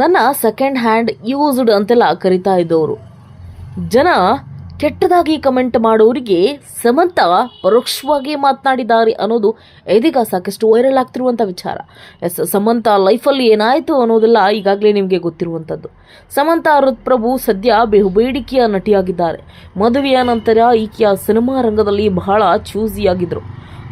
ನನ್ನ second hand used ಅಂತೆಲ್ಲ ಕರಿತಾ ಇದ್ದವರು. ಜನ ಕೆಟ್ಟದಾಗಿ ಕಮೆಂಟ್ ಮಾಡೋರಿಗೆ ಸಮಂತ ಪರೋಕ್ಷವಾಗಿ ಮಾತನಾಡಿದ್ದಾರೆ ಅನ್ನೋದು ಇದೀಗ ಸಾಕಷ್ಟು ವೈರಲ್ ಆಗ್ತಿರುವಂಥ ವಿಚಾರ. ಎಸ್, ಸಮಂತ ಲೈಫಲ್ಲಿ ಏನಾಯಿತು ಅನ್ನೋದೆಲ್ಲ ಈಗಾಗಲೇ ನಿಮಗೆ ಗೊತ್ತಿರುವಂಥದ್ದು ಸಮಂತ ಪ್ರಭು ಸದ್ಯ ಬಹುಬೇಡಿಕೆಯ ನಟಿಯಾಗಿದ್ದಾರೆ. ಮದುವೆಯ ನಂತರ ಈಕೆಯ ಸಿನಿಮಾ ರಂಗದಲ್ಲಿ ಬಹಳ ಚೂಸಿಯಾಗಿದ್ದರು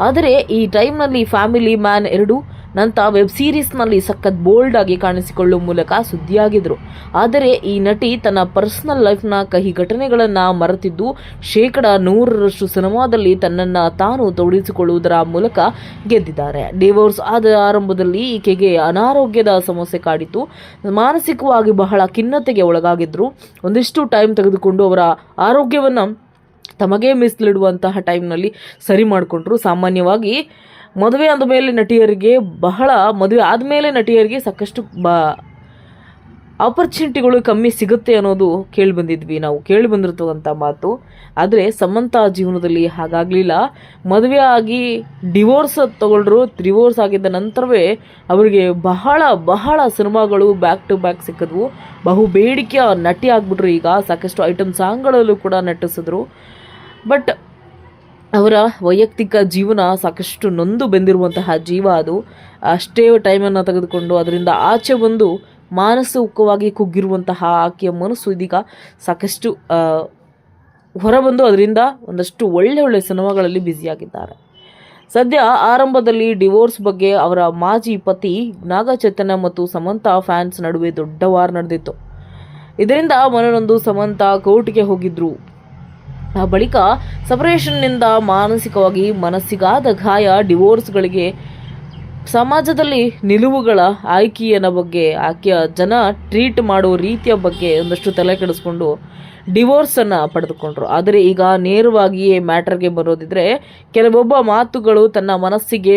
ಆದರೆ ಈ ಟೈಮ್ನಲ್ಲಿ ಫ್ಯಾಮಿಲಿ ಮ್ಯಾನ್ ಎರಡು, ನಂತ ವೆಬ್ ಸೀರೀಸ್ನಲ್ಲಿ ಸಖತ್ ಬೋಲ್ಡ್ ಆಗಿ ಕಾಣಿಸಿಕೊಳ್ಳುವ ಮೂಲಕ ಸುದ್ದಿಯಾಗಿದ್ರು. ಆದರೆ ಈ ನಟಿ ತನ್ನ ಪರ್ಸನಲ್ ಲೈಫ್ನ ಕಹಿ ಘಟನೆಗಳನ್ನು ಮರೆತಿದ್ದು, ಶೇಕಡ ನೂರರಷ್ಟು ಸಿನಿಮಾದಲ್ಲಿ ತನ್ನನ್ನು ತಾನು ತೊಡಗಿಸಿಕೊಳ್ಳುವುದರ ಮೂಲಕ ಗೆದ್ದಿದ್ದಾರೆ. ಡಿವೋರ್ಸ್ ಆದ ಆರಂಭದಲ್ಲಿ ಈಕೆಗೆ ಅನಾರೋಗ್ಯದ ಸಮಸ್ಯೆ ಕಾಡಿತು ಮಾನಸಿಕವಾಗಿ ಬಹಳ ಖಿನ್ನತೆಗೆ ಒಳಗಾಗಿದ್ದರು ಒಂದಿಷ್ಟು ಟೈಮ್ ತೆಗೆದುಕೊಂಡು ಅವರ ಆರೋಗ್ಯವನ್ನು ತಮಗೆ ಮೀಸಲಿಡುವಂತಹ ಟೈಮ್ನಲ್ಲಿ ಸರಿ ಮಾಡಿಕೊಂಡ್ರು. ಸಾಮಾನ್ಯವಾಗಿ ಮದುವೆ ಅಂದ ಮೇಲೆ ನಟಿಯರಿಗೆ ಬಹಳ ಮದುವೆ ಆದಮೇಲೆ ನಟಿಯರಿಗೆ ಸಾಕಷ್ಟು ಬ ಆಪರ್ಚುನಿಟಿಗಳು ಕಮ್ಮಿ ಸಿಗುತ್ತೆ ಅನ್ನೋದು ಕೇಳಿ ಬಂದಿದ್ವಿ. ನಾವು ಕೇಳಿ ಬಂದಿರ್ತಕ್ಕಂಥ ಮಾತು. ಆದರೆ ಸಮಂತ ಜೀವನದಲ್ಲಿ ಹಾಗಾಗಲಿಲ್ಲ. ಮದುವೆ ಆಗಿ ಡಿವೋರ್ಸ್ ತಗೊಂಡ್ರು ಡಿವೋರ್ಸ್ ಆಗಿದ್ದ ನಂತರವೇ ಅವರಿಗೆ ಬಹಳ ಬಹಳ ಸಿನಿಮಾಗಳು ಬ್ಯಾಕ್ ಟು ಬ್ಯಾಕ್ ಸಿಕ್ಕಿದ್ವು. ಬಹು ಬೇಡಿಕೆಯ ನಟಿ ಆಗಿಬಿಟ್ರು ಈಗ. ಸಾಕಷ್ಟು ಐಟಮ್ ಸಾಂಗ್ಗಳಲ್ಲೂ ಕೂಡ ನಟಿಸಿದ್ರು. ಬಟ್ ಅವರ ವೈಯಕ್ತಿಕ ಜೀವನ ಸಾಕಷ್ಟು ನೊಂದು ಬೆಂದಿರುವಂತಹ ಜೀವ ಅದು. ಅಷ್ಟೇ ಟೈಮನ್ನು ತೆಗೆದುಕೊಂಡು ಅದರಿಂದ ಆಚೆ ಬಂದು ಮಾನಸಿಕವಾಗಿ ಕುಗ್ಗಿರುವಂತಹ ಆಕೆಯ ಮನಸ್ಸು ಇದೀಗ ಸಾಕಷ್ಟು ಹೊರಬಂದು ಅದರಿಂದ ಒಂದಷ್ಟು ಒಳ್ಳೆ ಒಳ್ಳೆ ಸಿನಿಮಾಗಳಲ್ಲಿ ಬ್ಯುಸಿಯಾಗಿದ್ದಾರೆ ಸದ್ಯ ಆರಂಭದಲ್ಲಿ ಡಿವೋರ್ಸ್ ಬಗ್ಗೆ ಅವರ ಮಾಜಿ ಪತಿ ನಾಗಚೇತನ ಮತ್ತು ಸಮಂತ ಫ್ಯಾನ್ಸ್ ನಡುವೆ ದೊಡ್ಡ ವಾರ್ ನಡೆದಿತ್ತು. ಇದರಿಂದ ಮನನೊಂದು ಸಮಂತ ಕೋರ್ಟ್ಗೆ ಹೋಗಿದ್ರು. ಆ ಬಳಿಕ ಸಪರೇಷನ್ನಿಂದ ಮಾನಸಿಕವಾಗಿ ಮನಸ್ಸಿಗಾದ ಗಾಯ ಡಿವೋರ್ಸ್ಗಳಿಗೆ ಸಮಾಜದಲ್ಲಿ ನಿಲುವುಗಳ ಆಯ್ಕೆಯನ ಬಗ್ಗೆ ಆಕೆಯ ಜನ ಟ್ರೀಟ್ ಮಾಡೋ ರೀತಿಯ ಬಗ್ಗೆ ಒಂದಷ್ಟು ತಲೆ ಕೆಡಿಸ್ಕೊಂಡು ಡಿವೋರ್ಸನ್ನು ಪಡೆದುಕೊಂಡ್ರು. ಆದರೆ ಈಗ ನೇರವಾಗಿಯೇ ಮ್ಯಾಟರ್ಗೆ ಬರೋದಿದ್ರೆ ಕೆಲವೊಬ್ಬ ಮಾತುಗಳು ತನ್ನ ಮನಸ್ಸಿಗೆ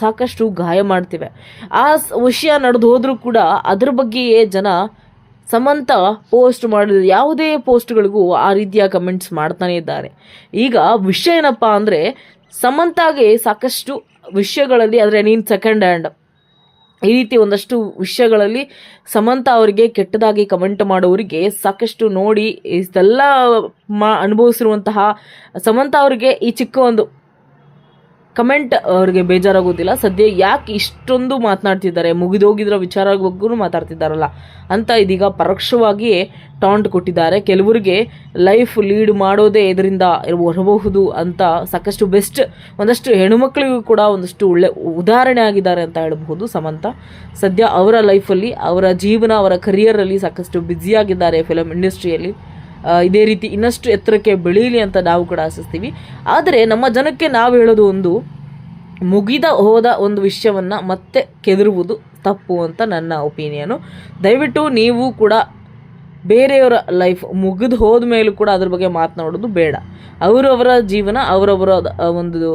ಸಾಕಷ್ಟು ಗಾಯ ಮಾಡ್ತಿವೆ. ಆ ವಿಷಯ ನಡೆದು ಹೋದರೂ ಕೂಡ ಅದ್ರ ಬಗ್ಗೆಯೇ ಜನ ಸಮಂತ ಪೋಸ್ಟ್ ಮಾಡಿದ ಯಾವುದೇ ಪೋಸ್ಟ್ಗಳಿಗೂ ಆ ರೀತಿಯ ಕಮೆಂಟ್ಸ್ ಮಾಡ್ತಾನೆ ಇದ್ದಾರೆ. ಈಗ ವಿಷಯ ಏನಪ್ಪ ಅಂದರೆ ಸಮಂತಾಗೆ ಸಾಕಷ್ಟು ವಿಷಯಗಳಲ್ಲಿ ಅಂದರೆ ನೀನು ಸೆಕೆಂಡ್ ಹ್ಯಾಂಡ್ ಈ ರೀತಿ ಒಂದಷ್ಟು ವಿಷಯಗಳಲ್ಲಿ ಸಮಂತ ಅವರಿಗೆ ಕೆಟ್ಟದಾಗಿ ಕಮೆಂಟ್ ಮಾಡೋರಿಗೆ ಸಾಕಷ್ಟು ನೋಡಿ, ಇದೆಲ್ಲ ಮಾ, ಅನುಭವಿಸಿರುವಂತಹ ಸಮಂತ ಅವರಿಗೆ ಈ ಚಿಕ್ಕ ಒಂದು ಕಮೆಂಟ್ ಅವ್ರಿಗೆ ಬೇಜಾರಾಗೋದಿಲ್ಲ. ಸದ್ಯ ಯಾಕೆ ಇಷ್ಟೊಂದು ಮಾತನಾಡ್ತಿದ್ದಾರೆ? ಮುಗಿದೋಗಿದ್ರ ವಿಚಾರ ಬಗ್ಗೂ ಮಾತಾಡ್ತಿದ್ದಾರಲ್ಲ. ಅಂತ ಇದೀಗ ಪರೋಕ್ಷವಾಗಿ ಟಾಂಟ್ ಕೊಟ್ಟಿದ್ದಾರೆ. ಕೆಲವರಿಗೆ ಲೈಫ್ ಲೀಡ್ ಮಾಡೋದೇ ಇದರಿಂದ ಬರಬಹುದು ಅಂತ ಸಾಕಷ್ಟು ಬೆಸ್ಟ್ ಒಂದಷ್ಟು ಹೆಣ್ಣುಮಕ್ಕಳಿಗೂ ಕೂಡ ಒಂದಷ್ಟು ಒಳ್ಳೆ ಉದಾಹರಣೆ ಆಗಿದ್ದಾರೆ ಅಂತ ಹೇಳಬಹುದು ಸಮಂತ. ಸದ್ಯ ಅವರ ಲೈಫಲ್ಲಿ ಅವರ ಜೀವನ, ಅವರ ಕರಿಯರಲ್ಲಿ ಸಾಕಷ್ಟು ಬ್ಯುಸಿಯಾಗಿದ್ದಾರೆ ಫಿಲಮ್ ಇಂಡಸ್ಟ್ರಿಯಲ್ಲಿ ಇದೇ ರೀತಿ ಇನ್ನಷ್ಟು ಎತ್ತರಕ್ಕೆ ಬೆಳೀಲಿ ಅಂತ ನಾವು ಕೂಡ ಆಶಿಸ್ತೀವಿ. ಆದರೆ ನಮ್ಮ ಜನಕ್ಕೆ ನಾವು ಹೇಳೋದು ಒಂದು, ಮುಗಿದ ಹೋದ ಒಂದು ವಿಷಯವನ್ನು ಮತ್ತೆ ಕೆದರುವುದು ತಪ್ಪು ಅಂತ ನನ್ನ ಒಪಿನಿಯನು. ದಯವಿಟ್ಟು ನೀವು ಕೂಡ ಬೇರೆಯವರ ಲೈಫ್ ಮುಗಿದು ಹೋದ ಮೇಲೂ ಕೂಡ ಅದ್ರ ಬಗ್ಗೆ ಮಾತನಾಡೋದು ಬೇಡ. ಅವರವರ ಜೀವನ, ಅವರವರ ಒಂದು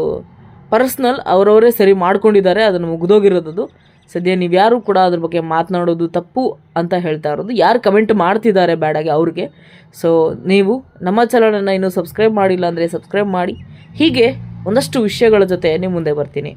ಪರ್ಸ್ನಲ್ ಅವರವರೇ ಸರಿ ಮಾಡ್ಕೊಂಡಿದ್ದಾರೆ, ಅದನ್ನು ಮುಗಿದೋಗಿರೋದು ಸದ್ಯ ನೀವು ಯಾರು ಕೂಡ ಅದ್ರ ಬಗ್ಗೆ ಮಾತನಾಡೋದು ತಪ್ಪು ಅಂತ ಹೇಳ್ತಾ ಇರೋದು. ಯಾರು ಕಮೆಂಟ್ ಮಾಡ್ತಿದ್ದಾರೆ ಬ್ಯಾಡಾಗಿ ಅವ್ರಿಗೆ. ಸೊ ನೀವು ನಮ್ಮ ಚಾನಲನ್ನು ಇನ್ನೂ ಸಬ್ಸ್ಕ್ರೈಬ್ ಮಾಡಿಲ್ಲ ಅಂದರೆ ಸಬ್ಸ್ಕ್ರೈಬ್ ಮಾಡಿ. ಹೀಗೆ ಒಂದಷ್ಟು ವಿಷಯಗಳ ಜೊತೆ ನೀವು ಮುಂದೆ ಬರ್ತೀನಿ.